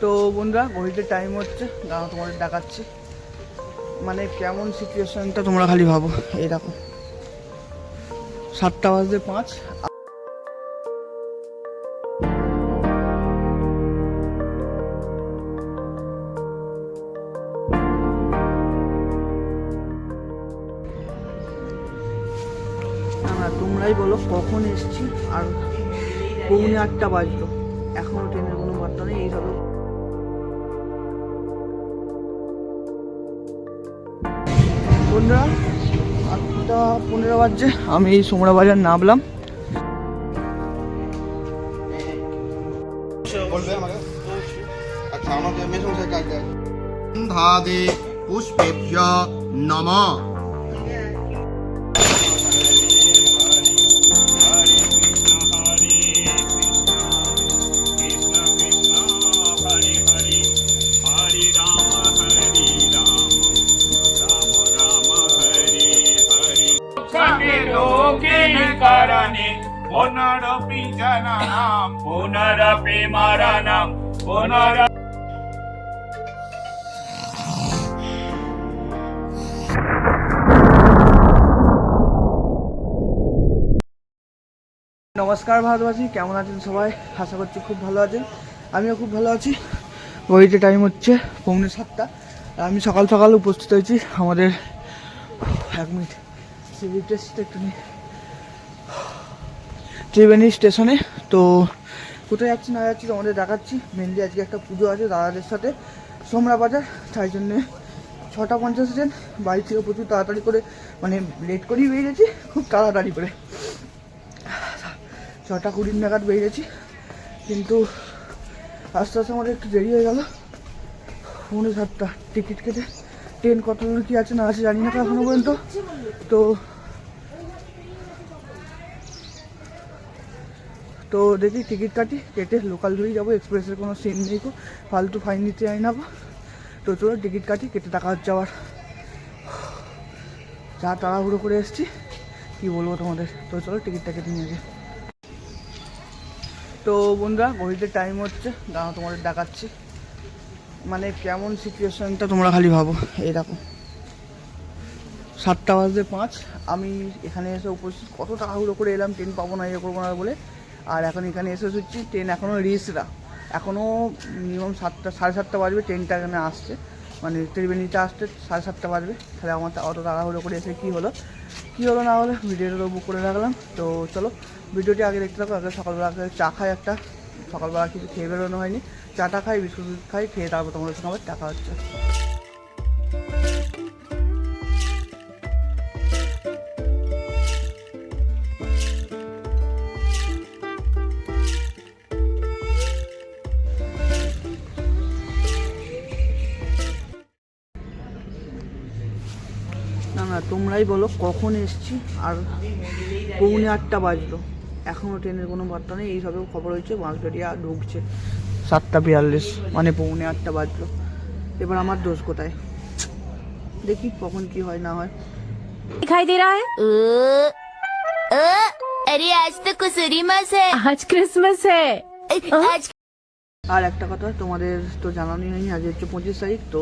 তো বন্ধুরা, ঘড়িতে টাইম হচ্ছে। দাঁড়া তোমাদের দেখাচ্ছি। মানে কেমন সিচুয়েশনটা তোমরা খালি ভাবো। এই দেখো। সাতটা বাজতে পাঁচ। না তোমরাই বলো কখন এসছি আর পৌনে আটটা বাজলো। এখনও ট্রেনের কোনো বার্তা নেই এই বন্ধুরা আটটা পনেরো বাজছে। আমি এই সোমরা বাজার নামলাম আচ্ছা ধাদে পুষ্পেভ্য নম। पुनरपि जनानां पुनरपि मरणं पुनर নমস্কার ভারতবাসী কেমন আছেন সবাই আশা করছি খুব ভালো আছেন আমিও খুব ভালো আছি ঘড়িতে টাইম হচ্ছে পৌনে সাতটা আর আমি সকাল সকাল উপস্থিত হয়েছি আমাদের এক মিনিট সিভিল টেস্ট একটু নিই ত্রিবেণী স্টেশনে। তো কোথায় যাচ্ছি, না যাচ্ছি তোমাদের দেখাচ্ছি। মেনলি আজকে একটা পুজো আছে দাদাদের সাথে। সোমরা বাজার তাই জন্যে ছটা পঞ্চাশ ট্রেন বাড়ি থেকে প্রচুর তাড়াতাড়ি করে মানে লেট করেই বেরিয়েছি, খুব তাড়াতাড়ি করে। ছটা কুড়ি নাগাদ বেরিয়েছি। কিন্তু আস্তে আস্তে আমাদের একটু দেরি হয়ে গেল। পৌনে সাতটা। টিকিট কেটে, ট্রেন কত দূর কী আছে না আছে জানি না তো এখনও পর্যন্ত। তো তো দেখি টিকিট কাটি, কেটে লোকাল ধরেই যাব এক্সপ্রেসের কোনো সিন নেই গো। ফালতু ফাইন নিতে যাই না তো চলো টিকিট কাটি, কেটে টাকা আবার। যা তাড়াহুড়ো করে এসেছি, কী বলব তোমাদের? তো চলো টিকিটটা কেটে নিয়ে যাই তো বন্ধুরা, ঘড়িতে টাইম হচ্ছে দাঁড়া তোমাদের দেখাচ্ছি। মানে কেমন সিচুয়েশনটা তোমরা খালি ভাবো দেখো। সাতটা বাজতে পাঁচ, আমি এখানে এসে উপস্থিত। কত তাড়াহুড়ো করে এলাম ট্রেন পাবো না ইয়ে করব না বলে। আর এখন এখানে এসে শুচ্ছি ট্রেন এখনও রিসরা এখনও মিনিমাম সাতটা, সাড়ে সাতটা বাজবে ট্রেনটা এখানে আসছে। মানে ত্রিবেণীতে আসতে সাড়ে সাতটা বাজবে। তাহলে আমার অত তাড়াহুড়ো করে এসে কী হলো? কী হলো না হলে? ভিডিওটা তো বুক করে রাখলাম। তো চলো ভিডিওটি আগে দেখতে থাকো। আগে সকালবেলা আগে চা খাই একটা। সকালবেলা কিছু খেয়ে বেরোনো হয়নি। চাটা খাই, বিস্কুট খাই, খেয়ে তারপর তোমাদের সঙ্গে আবার টাকা হচ্ছে। তোমরাই বলো কখন এসছি আর পৌনে আটটা বাজলো এখনও ট্রেনের কোনো বার্তা নেই এই সবেও খবর হয়েছে বাঁশবেরিয়া ঢুকছে সাতটা বিয়াল্লিশ মানে পৌনে আটটা বাজলো এবার আমার দোষ কোথায় দেখি কখন কি হয় না হয় दिखाई दे रहा है अ, अ, अरे आज तो कुसुरीमस है आज क्रिसमस है आज আর একটা কথা তোমাদের তো জানানোই হয়নি আজ হচ্ছে পঁচিশ তারিখ তো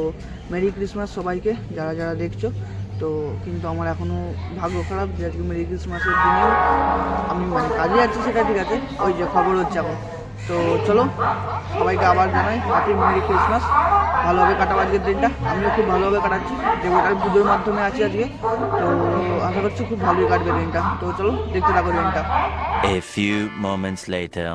মেরি ক্রিসমাস সবাইকে যারা যারা দেখছো তো কিন্তু আমার এখনও ভাগ্য খারাপ যে আজকে মেরি ক্রিসমাসের দিনেও আমি মানে কাজে যাচ্ছি সেটা ঠিক আছে। ওই যে খবর হচ্ছে এখন। তো চলো, সবাইকে আবার জানাই হ্যাপি মেরি ক্রিসমাস ভালোভাবে কাটাবো আজকের দিনটা। আমিও খুব ভালোভাবে কাটাচ্ছি। আমি পুজোর মাধ্যমে আছি আজকে। তো আশা করছি খুব ভালোই কাটবে দিনটা। তো চলো, দেখতে থাকো দিনটা। A few moments later.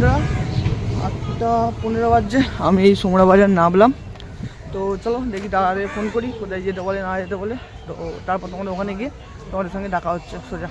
বন্ধুরা আটটা পনেরো বাজছে। আমি এই সোমরা বাজার নামলাম। তো চলো দেখি দাদাদের ফোন করি, কোথায় যেতে বলে, না যেতে বলে। তো তারপর তোমাদের ওখানে গিয়ে তোমাদের সঙ্গে দেখা হচ্ছে। সোজা।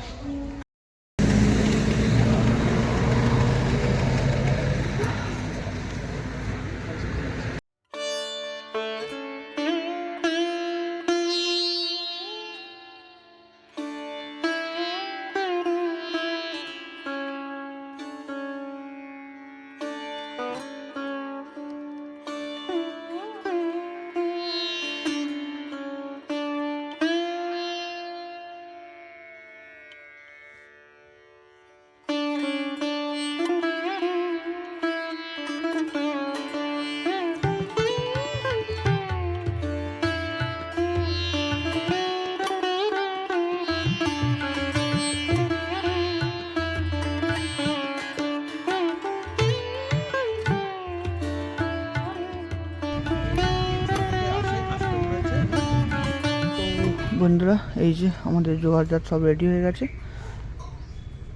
এই যে আমাদের জোগাড়জাত সব রেডি হয়ে গেছে।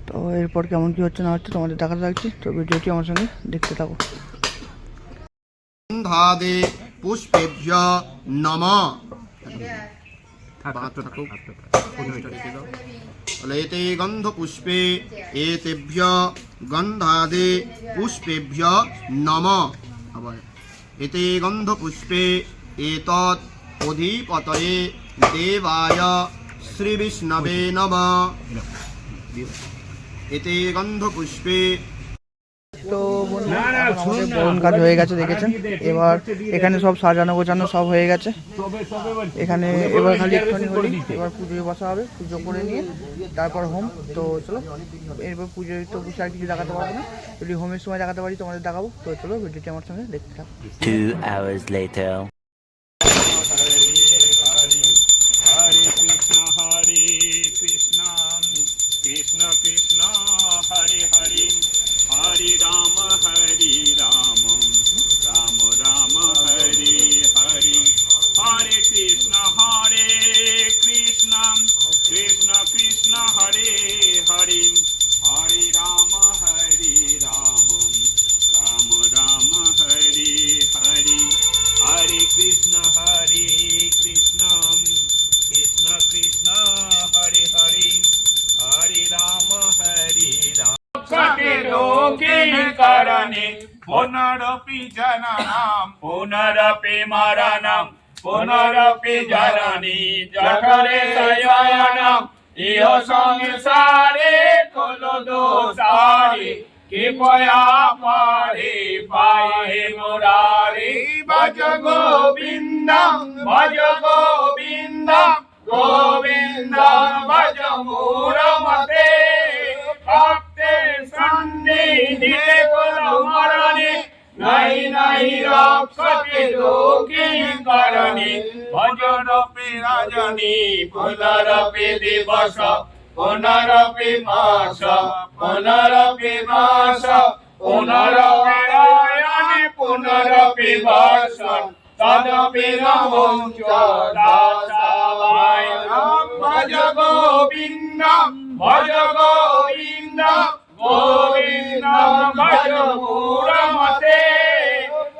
তো এরপর কেমন কী হচ্ছে না হচ্ছে তোমাদের দেখাতে থাকছি। তো ভিডিওটি আমার সঙ্গে দেখতে থাকো। গন্ধাদে পুষ্পেভ্য নম। এতে গন্ধপুষ্পে এতেভ্য গন্ধাদে পুষ্পেভ্য নম। আবার এতে গন্ধপুষ্পে এতৎ অধিপতয়ে দেবায় শ্রীবিষ্ণবে নম এতে গন্ধপুষ্পে তো বরণ কাজ হয়ে গেছে দেখেছেন? এবার এখানে সব সাজানো গোছানো সব হয়ে গেছে। এখানে এবার খালি একটুখানি হলি এবার পুজোয় বসা হবে পুজো করে নিয়ে তারপর হোম। তো চলো এরপর পুজোয় তো কিছু আর কিছু দেখাতে পারব না। যদি হোমের সময় দেখাতে পারি তোমাদের দেখাবো। তো চলো ভিডিওটি আমার সঙ্গে দেখতে থাকো। Krishna Hare, Hare লোকে করণে পুনরপি জননাম পুনরপি মরণম পুনরপি জননী জঠরে শয়নম ইহ সংসারে কলো দোষারে, কৃপয়া পারে পায়ে মুরারে। ভজ গোবিন্দম ভজ গোবিন্দম গোবিন্দম ভজ মূরমতে। হি রক্ষতে লোকে ভজন রূপে রাজনী, পুনরপে দিবস, পুনরপে মাস পুনরপে মাস, পুনরপে রায়ণে পুনরপে বাসন তদপি নমঞ্চ ভজ গোবিন্দ ভজ গোবিন্দ গোবিন্দ ভজ গোবিন্দ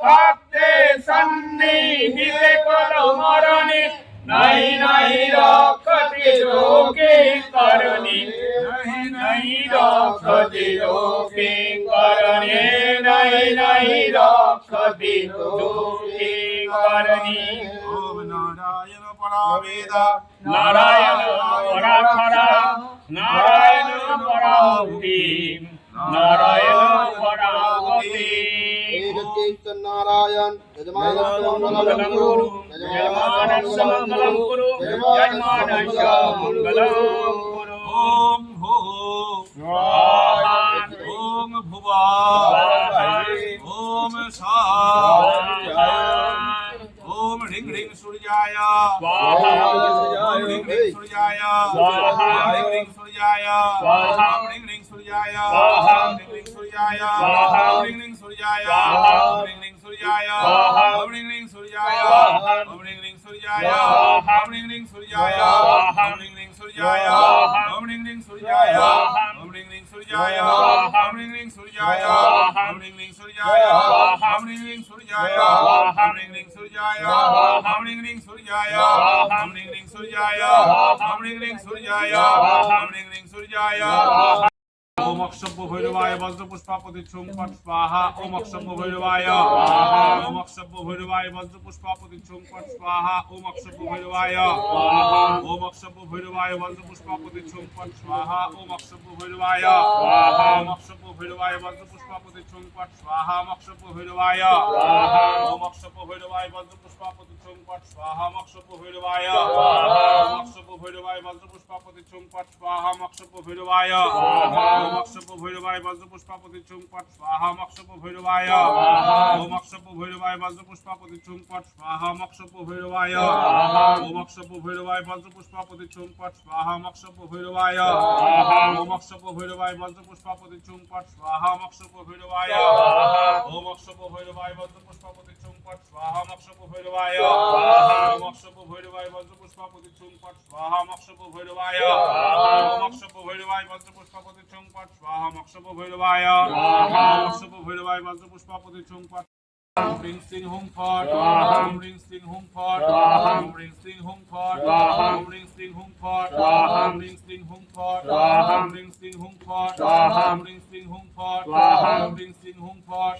ভক্তে সন্নিধিতে কর মরণে নাই নাই রক্ষতি রোগে করণে। নাই নাই রক্ষতি রোগে করণে নাই নাই রক্ষতি রোগে করণে। নারায়ণ পরাবেদ নারায়ণ পরাখরা নারায়ণ পরাভূতি নারায়ণ পরাভূতি। వెంకటేశ్వర నారాయణ యజమానం గురు యజమానం గురు ఓం హో ఓం భువా ఓం సా ఓం రింగ్ రింగ్ సూర్యాయ ఓం రింగ్ రింగ్ సూర్యాయ ఓం రింగ్ సూర్యాయ ఓం రింగ్ రింగ్ సూర్యాయ ఓం రింగ్ రింగ్ సూర్యాయ ఓం రింగ్ రింగ్ సూర్యాయ पुष्पापति छुंपट स्वाहा ओम अक्षम्भ भैरवाय ओम अक्षम्भ भैरवाय वज्र पुष्पापति छुंपट स्वाहा ओम अक्षम्भ भैरवाय ओम अक्षम्भ भैरवाय वज्र पुष्पापति छुंपट स्वाहा ओम अक्षम्भ भैरवाय ओम अक्षम्भ भैरवाय वज्र पुष्पापति स्वाहा ओम अक्षम्भ भैरवाय ओम अक्षम्भ भैरवाय वज्र पुष्पापति চুম্পট স্বাহা মক্ষপ ভৈরবায় মক্ষপ ভৈরবায় বজ্রপুষ্পাপতি চুম্পট স্বাহা মক্ষপ ভৈরবায় মক্ষপ ভৈরবায় বজ্রপুষ্পাপতি চুম্পট স্বাহা মক্ষপ ভৈরবায় মক্ষপ ভৈরবায় বজ্রপুষ্পাপতি চুম্পট স্বাহা মক্ষপ ভৈরবায় মক্ষপ ভৈরবায় বজ্রপুষ্পাপতি চুম্পট স্বাহা মক্ষপ ভৈরবায় মক্ষপ ভৈরবায় বজ্রপুষ্পাপতি চুম্পট স্বাহা মক্ষপ ভৈরবায় মক্ষপ ভৈরবায় বজ্রপুষ্পাপতি পট স্বাহা মক্ষপ ভৈরবায় স্বাহা মক্ষপ ভৈরবায় বজ্রপুষ্পপতি ছুং পট স্বাহা মক্ষপ ভৈরবায় স্বাহা মক্ষপ ভৈরবায় বজ্রপুষ্পপতি ছুং পট স্বাহা মক্ষপ ভৈরবায় স্বাহা মক্ষপ ভৈরবায় বজ্রপুষ্পপতি স্বাহা মৎস্যপ ভৈরবায় স্বাহা মৎস্যপ ভৈরবায় বজ্রপুষ্পা প্রতিচ্ছুং পট Ring sing hung fart, ring sing hung fart, ring sing hung fart, ring sing hung fart, ring sing hung fart, ring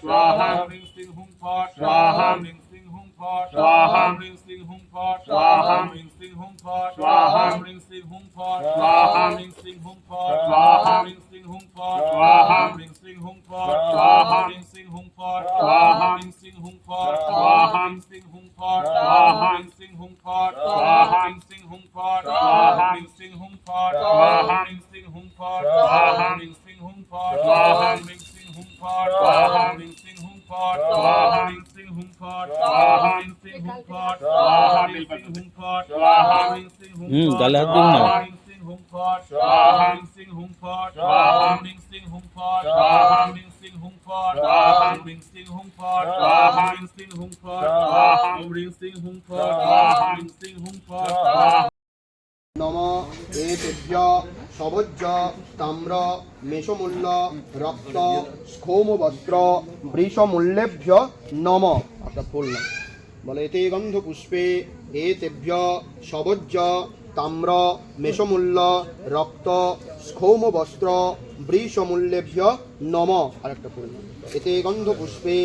sing hung fart, ring sing hung fart, ring sing hung fart, ring sing hung fart, ring sing hung fart, ring sing hung fart, ring sing hung fart, ring sing hung fart, ring sing hung fart, ring sing hung fart, ring sing hung fart, ring sing hung fart, ring sing hung fart, ring Sing Hung For. Sing Sing Hung For. নম এতেভ্য সবজ্জ তাম্র মেষমূল্য রক্ত স্থৌমবস্ত্র বৃষমূল্যেভ্য নম। আপনার ফুল বলে, এতে গন্ধ পুষ্পে এতেভ্য সবজ্জ তাম্র মেষমূল্য রক্ত স্থৌমবস্ত্র বৃষমূল্যেভ্য নম। আরেকটা নাম। এতে গন্ধ পুষ্পে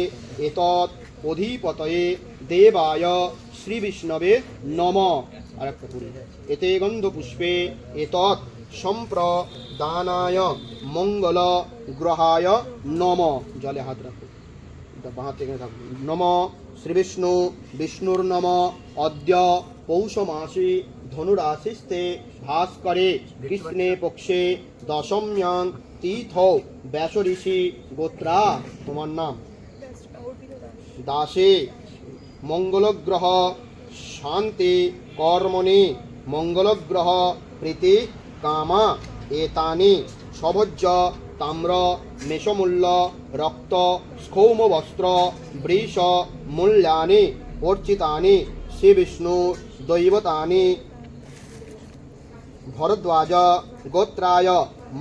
এতৎ অধিপতয়ে দেবায় শ্রীবিষ্ণবে নম। আরেকটা পুরী। এতে গন্ধপুষ্পে এতৎ সম্প্রদানায় মঙ্গল গ্রহায় নম। জলে হাত রাখো। এটা বাঁ হাতে এখানে থাকবে। নম শ্রীবিষ্ণু, বিষ্ণুর নম। অদ্য পৌষ মাসে ধনুরাশিস্তে ভাস্করে কৃষ্ণে পক্ষে দশম্যাং তীর্থ ব্যাসঋষি গোত্রা। তোমার নাম? দাসে। মঙ্গলগ্রহ শান্তি কর্মণি। মঙ্গলগ্রহ প্রীতি কামা এতানি। সবজ্জ তাম্র মেষমূল্য রক্ত স্থৌম বস্ত্র বৃষ মূল্যানি অর্চিতানি শ্রীবিষ্ণু দৈবতানি। ভরদ্বাজ গোত্রায়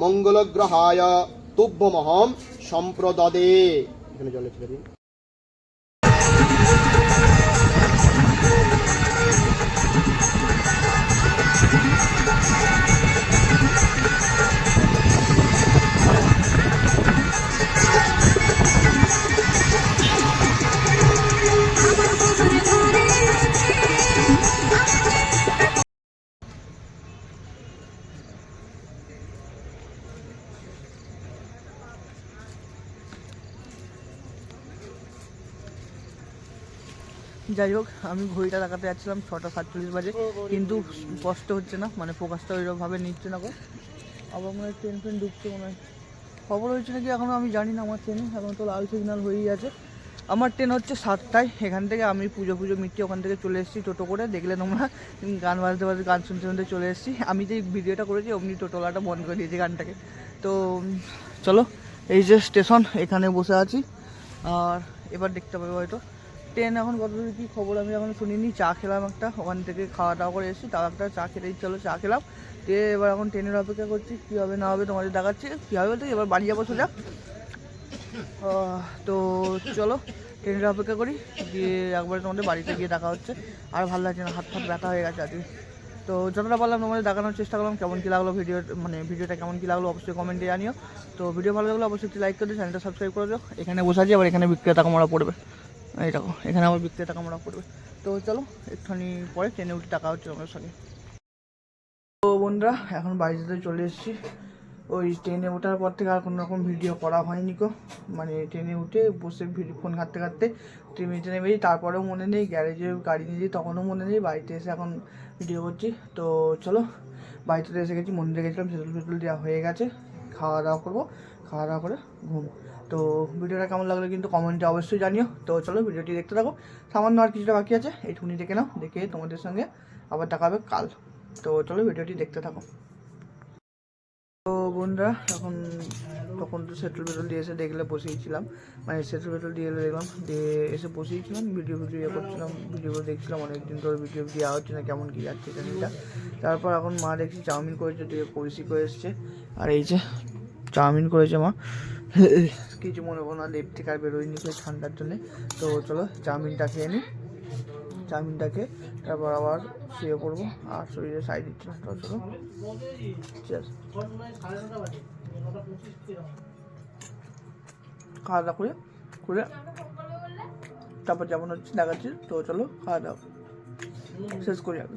মঙ্গলগ্রহায় তুভ্যমহম সম্প্রদদে। এখানে জলে যাই হোক, আমি ঘড়িটা দেখাতে যাচ্ছিলাম ছটা সাতচল্লিশ বাজে। কিন্তু স্পষ্ট হচ্ছে না মানে ফোকাসটা ওইরকমভাবে নিচ্ছে না আবার মনে হয় ট্রেন ফ্রেন ঢুকছে মনে হয়। খবর হয়েছে নাকি এখনও আমি জানি না আমার ট্রেনে এখন তো লাল সিগন্যাল হয়েই আছে। আমার ট্রেন হচ্ছে সাতটায়, এখান থেকে আমি পুজো পুজো মিটে ওখান থেকে চলে এসেছি টোটো করে। দেখলে তোমরা গান বাজতে বাজতে, গান শুনতে শুনতে চলে এসেছি। আমি যে ভিডিওটা করেছি, অমনি টোটোলাটা বন্ধ করে দিয়েছি গানটাকে। তো, চলো, এই যে স্টেশন, এখানে বসে আছি। আর এবার দেখতে পাবে হয়তো। ট্রেন এখন কতদূর কী খবর আমি এখন শুনিনি, চা খেলাম একটা, ওখান থেকে খাওয়া দাওয়া করে এসেছি তাও একটা চা খেতে হলো, চা খেলাম। দিয়ে এবার এখন ট্রেনের অপেক্ষা করছি, কী হবে না হবে তোমাদের দেখাচ্ছি, কী হবে বলতে এবার বাড়ি যাব সোজা। তো চলো ট্রেনের অপেক্ষা করি দিয়ে একবারে তোমাদের বাড়িতে গিয়ে দেখা হচ্ছে। আর ভালো লাগছে না হাত ফাত ব্যথা হয়ে গেছে আজকে। তো যতটা পারলাম তোমাদের দেখানোর চেষ্টা করলাম, কেমন কী লাগল ভিডিও মানে ভিডিওটা কেমন কী লাগল অবশ্যই কমেন্টে জানিও। তো ভিডিও ভালো লাগল অবশ্যই একটি লাইক করে দিও চ্যানেলটা সাবস্ক্রাইব করে দিও। এখানে বসে আছি, আবার এখানে বিক্রেতা কামড়া পড়বে। এই দেখো, এখানে আবার বিক্রেতা কামড়া পড়বে। তো চলো, একটুখানি পরে ট্রেনে উঠে টাকা হচ্ছে তোমাদের সঙ্গে। তো বন্ধুরা, এখন বাড়িতে চলে এসেছি। ওই ট্রেনে ওঠার পর থেকে আর কোনো রকম ভিডিও করা হয়নি কো মানে ট্রেনে উঠে বসে ভিডিও, ফোন ঘাঁটতে ঘাঁটতে ট্রেনে ট্রেনে বেরিয়ে তারপরেও মনে নেই, গ্যারেজে গাড়ি নিয়ে যাই তখনও মনে নেই, বাড়িতে এসে এখন ভিডিও করছি। তো চলো, বাড়িতে এসে গেছি, মন্দিরে গেছিলাম সেতুল ফেতুল দেওয়া হয়ে গেছে। খাওয়া দাওয়া করব, খাওয়া দাওয়া করে ঘুম। তো ভিডিওটা কেমন লাগল কিন্তু কমেন্টে অবশ্যই জানিও। তো চলো ভিডিওটি দেখতে থাকো। সামান্য আর কিছুটা বাকি আছে, এইটুকুনি দেখে নাও, দেখে তোমাদের সঙ্গে আবার দেখা হবে কাল। তো চলো ভিডিওটি দেখতে থাকো। তো বন্ধুরা, এখন তখন তো সেটল বেটল দিয়ে এসে দেখলে বসেইছিলাম মানে সেটল বেটল দিয়ে এলে দেখলাম, দিয়ে এসে বসেইছিলাম ভিডিও ভিডিও ইয়ে করছিলাম ভিডিওগুলো দেখছিলাম, অনেকদিন ধরে ভিডিও দেওয়া হচ্ছে না, কেমন কী যাচ্ছে চ্যানেলটা তারপর এখন মা দেখছি চাউমিন করেছে, দিয়ে পরিষি করে এসছে। আর এই যে, চাউমিন করেছে মা। কিছু মনে করো না লেপ থেকে আর বেরোয়নি করে ঠান্ডার জন্যে তো চলো চাউমিনটা খেয়ে নিই চাউমিনটা খেয়ে তারপর আবার শুয়ে পড়ব আর শরীরে সাইড দিচ্ছে না চলো. খাওয়া দাওয়া করে করে তারপর যেমন হচ্ছে দেখাচ্ছি তো চলো খাওয়া দাওয়া শেষ করি আমি